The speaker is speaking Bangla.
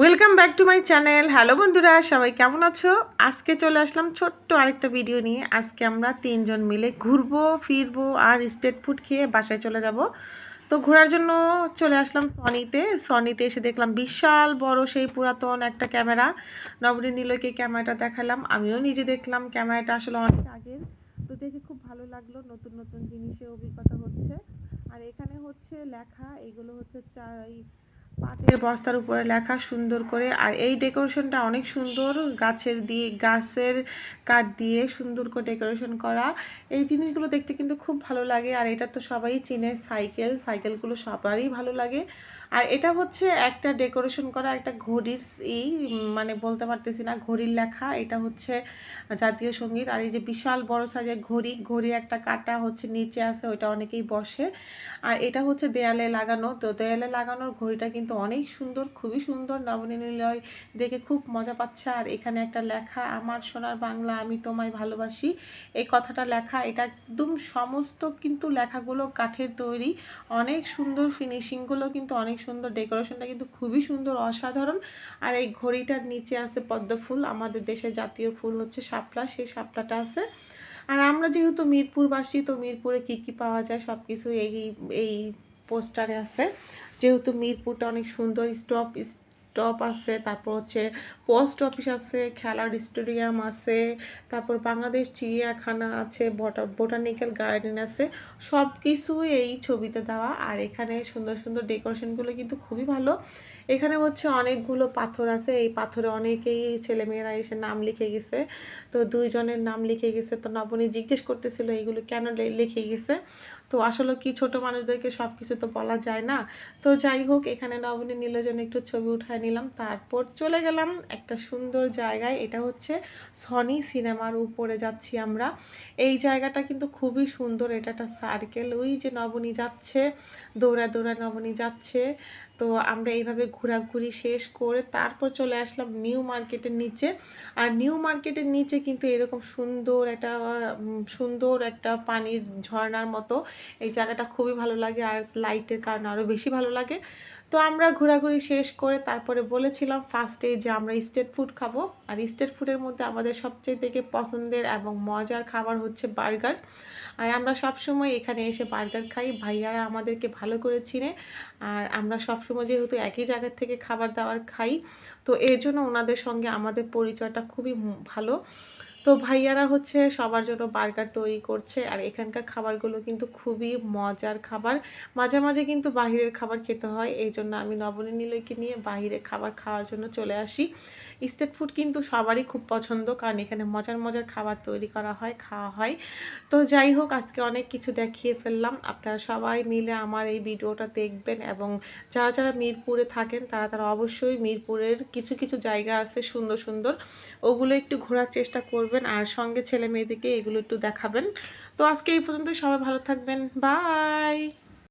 Welcome back to my channel hello বন্ধুরা, সবাই কেমন আছো? আজকে চলে আসলাম ছোট্ট আরেকটা ভিডিও নিয়ে। আজকে আমরা তিনজন মিলে ঘুরবো, ফিরবো আর স্ট্রিট ফুড খেয়ে বাসায় চলে যাব। তো ঘোরার জন্য চলে আসলাম সনিতে সনিতে এসে দেখলাম বিশাল বড় সেই পুরাতন একটা ক্যামেরা নবনী নীলকে ক্যামেরাটা দেখালাম। আমিও নিজে দেখলাম ক্যামেরাটা আসলে অনেক আগের। তো দেখে খুব ভালো লাগল, নতুন নতুন জিনিসের অভিজ্ঞতা হচ্ছে। আর এখানে হচ্ছে লেখা, এগুলো হচ্ছে চাই পাটের বস্তার উপরে লেখা সুন্দর করে, আর এই ডেকোরেশনটা অনেক সুন্দর। গাছের দিয়ে, গাছের কাঠ দিয়ে সুন্দর করে ডেকোরেশন করা। এই জিনিসগুলো দেখতে কিন্তু খুব ভালো লাগে, আর এটা তো সবাই চিনে, সাইকেল, সাইকেলগুলো সবারই ভালো লাগে। আর এটা হচ্ছে একটা ডেকোরেশন করা একটা ঘড়ির ই মানে বলতে পারতেছি না, ঘড়ির লেখা। এটা হচ্ছে জাতীয় সংগীত। আর এই যে বিশাল বড় সাইজের ঘড়ি ঘড়ি একটা কাটা হচ্ছে নিচে আছে, ওইটা অনেকেই বসে। আর এটা হচ্ছে দেয়ালে লাগানো। তো দেয়ালে লাগানোর ঘড়িটা কিন্তু অনেক সুন্দর, খুবই সুন্দর, নবনীলয় দেখে খুব মজা পাচ্ছে। আর এখানে একটা লেখা, আমার সোনার বাংলা, আমি তোমায় ভালোবাসি। এই কথাটা লেখা, এটা একদম সমস্ত কিন্তু লেখাগুলো কাঠের তৈরি। অনেক সুন্দর ফিনিশিংগুলো কিন্তু অনেক সুন্দর ডেকোরেশনটা কিন্তু খুবই সুন্দর, অসাধারণ। আর এই ঘড়িটার নিচে আছে পদ্ম ফুল, আমাদের দেশের জাতীয় ফুল হচ্ছে শাপলা, সেই শাপলাটা আছে। আর আমরা যেহেতু মিরপুরবাসী, তো মিরপুরে কি কি পাওয়া যায় সব কিছু এই এই পোস্টারে আছে। যেহেতু মিরপুরটা অনেক সুন্দর, স্টপ স্টপ আছে, তারপর হচ্ছে পোস্ট অফিস আছে, খেলার স্টেডিয়াম আছে, তারপর বাংলাদেশ চিড়িয়াখানা আছে বোটানিক্যাল গার্ডেন আছে সব কিছু এই ছবিতে দেওয়া। আর এখানে সুন্দর সুন্দর ডেকোরেশনগুলো কিন্তু খুবই ভালো। এখানে হচ্ছে অনেকগুলো পাথর আছে, এই পাথরে অনেকেই ছেলেমেয়েরা এসে নাম লিখে গেছে। তো দুইজনের নাম লিখে গেছে। তো নবনী জিজ্ঞেস করতেছিল, এইগুলো কেন লিখে গেছে? তো আসলে কি ছোট মানুষদেরকে সব কিছু তো বলা যায় না। তো যাই হোক, এখানে নবনী নীলের জন্য একটু ছবি উঠায় নিলাম, তারপর চলে গেলাম একটা সুন্দর জায়গায়, এটা হচ্ছে সনি সিনেমার উপরে যাচ্ছি আমরা। এই জায়গাটা কিন্তু খুবই সুন্দর, এটা একটা সার্কেল ওই যে নবনী যাচ্ছে, দৌড়া দৌড়া নবনী যাচ্ছে। তো আমরা এইভাবে ঘোরাঘুরি শেষ করে তারপর চলে আসলাম নিউ মার্কেটের নিচে। আর নিউ মার্কেটের নিচে কিন্তু এরকম সুন্দর একটা সুন্দর একটা পানির ঝর্ণার মতো। এই জায়গাটা খুবই ভালো লাগে, আর লাইটের কারণে আরও বেশি ভালো লাগে। তো আমরা ঘোরাঘুরি শেষ করে তারপরে বলেছিলাম ফার্স্টে যে আমরা স্টেট ফুড খাব। আর স্টেট ফুডের মধ্যে আমাদের সবচেয়ে থেকে পছন্দের এবং মজার খাবার হচ্ছে বার্গার। আর আমরা সবসময় এখানে এসে বার্গার খাই। ভাইয়ারা আমাদেরকে ভালো করে চিনে। আর আমরা সবসময় যেহেতু একই জায়গার থেকে খাবার দাবার খাই, তো এর জন্য ওনাদের সঙ্গে আমাদের পরিচয়টা খুবই ভালো। তো ভাইয়ারা হচ্ছে সবার জন্য বার্গার তৈরি করছে আর এখানকার খাবারগুলো কিন্তু খুবই মজার খাবার। মাঝে মাঝে কিন্তু বাহিরের খাবার খেতে হয়, এই জন্য আমি নবনী নিলয়কে নিয়ে বাহিরে খাবার খাওয়ার জন্য চলে আসি। স্ট্রিট ফুড কিন্তু সবারই খুব পছন্দ, কারণ এখানে মজার মজার খাবার তৈরি করা হয়, খাওয়া হয়। তো যাই হোক, আজকে অনেক কিছু দেখিয়ে ফেললাম। আপনারা সবাই মিলে আমার এই ভিডিওটা দেখবেন এবং যারা যারা মিরপুরে থাকেন, তারা তারা অবশ্যই মিরপুরের কিছু কিছু জায়গা আছে সুন্দর সুন্দর। ওগুলো একটু ঘোরার চেষ্টা করবেন আর সঙ্গে ছেলে মেয়েদেরকে এগুলো একটু দেখাবেন। তো আজকে এই পর্যন্ত সবাই ভালো থাকবেন। বাই!